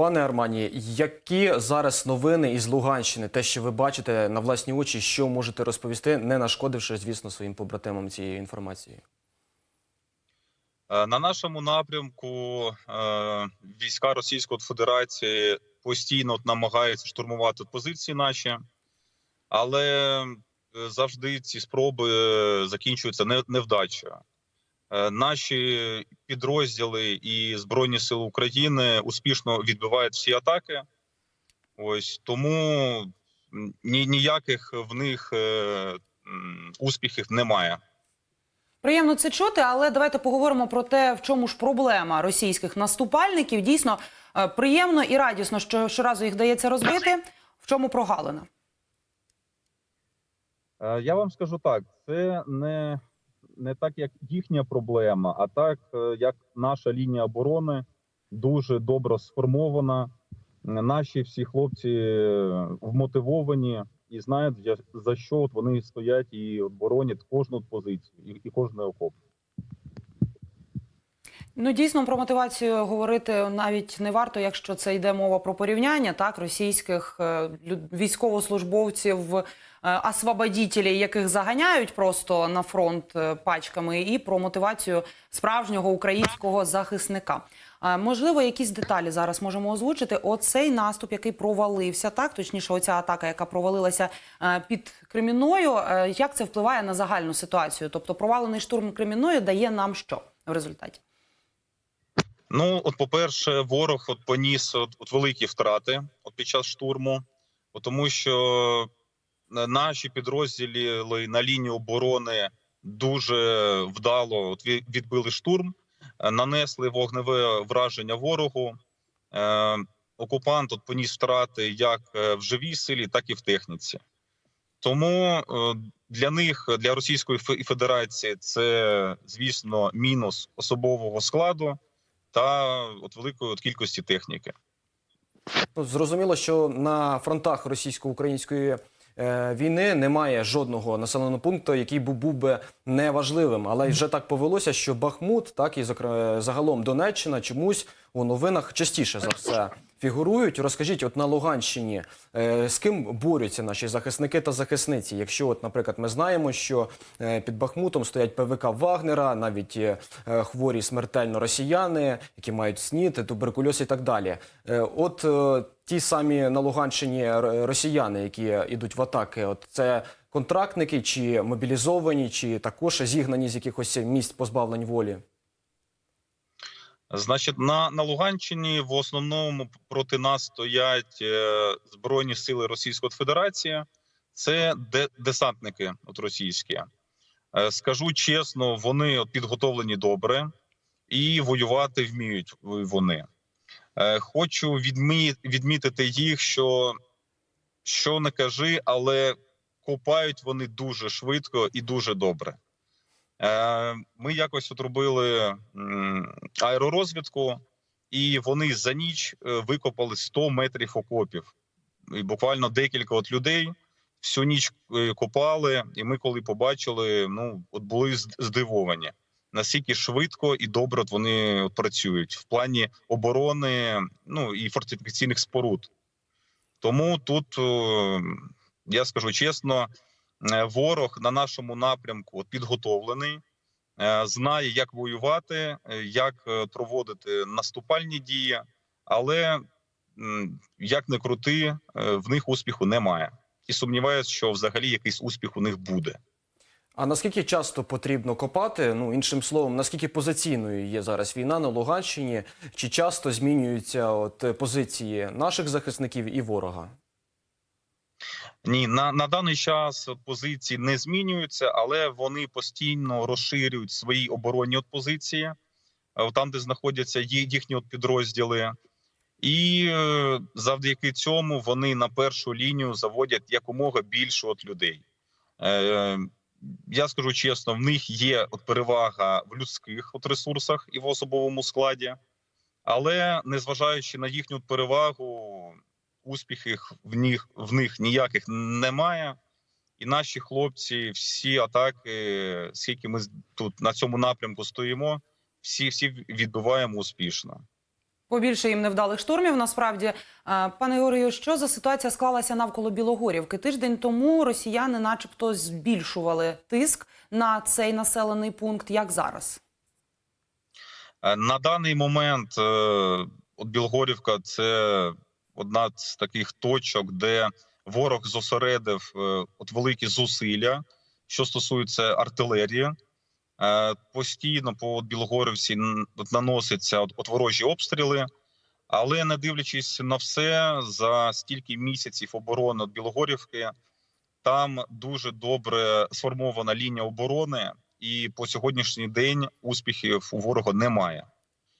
Пане Армані, які зараз новини із Луганщини, те, що ви бачите на власні очі, що можете розповісти, не нашкодивши, звісно, своїм побратимам цією інформацією? Е, На нашому напрямку е, війська Російської Федерації постійно намагаються штурмувати позиції наші, але е, завжди ці спроби закінчуються невдачею. Е, Наші підрозділи і Збройні Сили України успішно відбивають всі атаки. Ось тому ні, ніяких в них е, успіхів немає. Приємно це чути, але давайте поговоримо про те, в чому ж проблема російських наступальників. Дійсно е, приємно і радісно, що щоразу їх дається розбити. В чому прогалина? Е, Я вам скажу так: це не, не так, як їхня проблема, а так, е, як наша лінія оборони дуже добре сформована. Наші всі хлопці е, вмотивовані і знають, за- що от вони стоять і оборонять кожну позицію і, кожний окоп. Ну дійсно про мотивацію говорити навіть не варто, якщо це йде мова про порівняння так російських е, військовослужбовців, е, освободітелів, яких заганяють просто на фронт е, пачками, і про мотивацію справжнього українського захисника. Можливо, якісь деталі зараз можемо озвучити. Оцей наступ, який провалився, так точніше, оця атака, яка провалилася під Кремінною. е, Як це впливає на загальну ситуацію? Тобто, провалений штурм Кремінної дає нам що в результаті? Ну, от, по-перше, ворог от поніс от, от великі втрати от під час штурму, от тому що е, наші підрозділи на лінії оборони дуже вдало от, відбили штурм, е, нанесли вогневе враження ворогу. Е, окупант от поніс втрати як е, в живій силі, так і в техніці. Тому для них, для Російської Федерації, це звісно мінус особового складу та от великої от кількості техніки. Зрозуміло, що на фронтах російсько-української е, війни немає жодного населеного пункту, який був, був би неважливим. Але вже так повелося, що Бахмут, так і загалом Донеччина, чомусь у новинах частіше за все фігурують. Розкажіть, от на Луганщині е, з ким борються наші захисники та захисниці? Якщо, от, наприклад, ми знаємо, що е, під Бахмутом стоять ПВК Вагнера, навіть е, е, хворі смертельно росіяни, які мають снід, туберкульоз і так далі. Е, От е, ті самі на Луганщині росіяни, які йдуть в атаки, от це контрактники, чи мобілізовані, чи також зігнані з якихось місць позбавлень волі. Значить, на, на Луганщині в основному проти нас стоять е, Збройні сили Російської Федерації. Це де, десантники от російські. Е, скажу чесно, вони от підготовлені добре і воювати вміють вони. Е, хочу відмі, відмітити їх, що що не кажи, але копають вони дуже швидко і дуже добре. Е, Ми якось от робили м, аеророзвідку, і вони за ніч е, викопали 100 метрів окопів. І буквально декілька от людей всю ніч е, копали. І ми, коли побачили, ну от були здивовані. Наскільки швидко і добре вони працюють в плані оборони, ну і фортифікаційних споруд. Тому тут я скажу чесно, ворог на нашому напрямку підготовлений, е, знає, як воювати, е, як е, проводити наступальні дії, але як не крути, е, в них успіху немає. І сумніваюся, що взагалі якийсь успіх у них буде. А наскільки часто потрібно копати? Ну іншим словом, наскільки позиційною є зараз війна на Луганщині? Чи часто змінюються от е, позиції наших захисників і ворога? Ні, на, на даний час позиції не змінюються, але вони постійно розширюють свої оборонні позиції, е, там, де знаходяться їхні підрозділи. І е, завдяки цьому вони на першу лінію заводять якомога більше от людей. Е, я скажу чесно, в них є от перевага в людських от ресурсах і в особовому складі, але незважаючи на їхню перевагу, успіхів в них в них ніяких немає. І наші хлопці, всі атаки, скільки ми тут на цьому напрямку стоїмо, всі всі відбиваємо успішно. Побільше їм невдалих штурмів. Насправді, Е, пане Георгію, що за ситуація склалася навколо Білогорівки? Тиждень тому росіяни, начебто, збільшували тиск на цей населений пункт. Як зараз? Е, На даний момент е, от Білгорівка це одна з таких точок, де ворог зосередив е, от великі зусилля, що стосується артилерії. Е, Постійно по Білогорівці наносяться от, ворожі обстріли. Але не дивлячись на все, за стільки місяців оборони от Білогорівки, там дуже добре сформована лінія оборони, і по сьогоднішній день успіхів у ворога немає.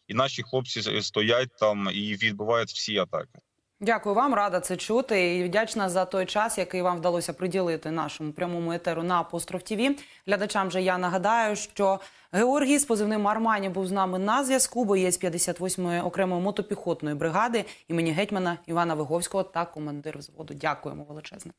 І наші хлопці стоять там і відбивають всі атаки. Дякую вам, рада це чути і вдячна за той час, який вам вдалося приділити нашому прямому етеру на Апостроф ТІВІ. Глядачам же я нагадаю, що Георгій з позивним Армані був з нами на зв'язку. Боєць 58-ї окремої мотопіхотної бригади імені гетьмана Івана Виговського та командир взводу. Дякуємо величезне.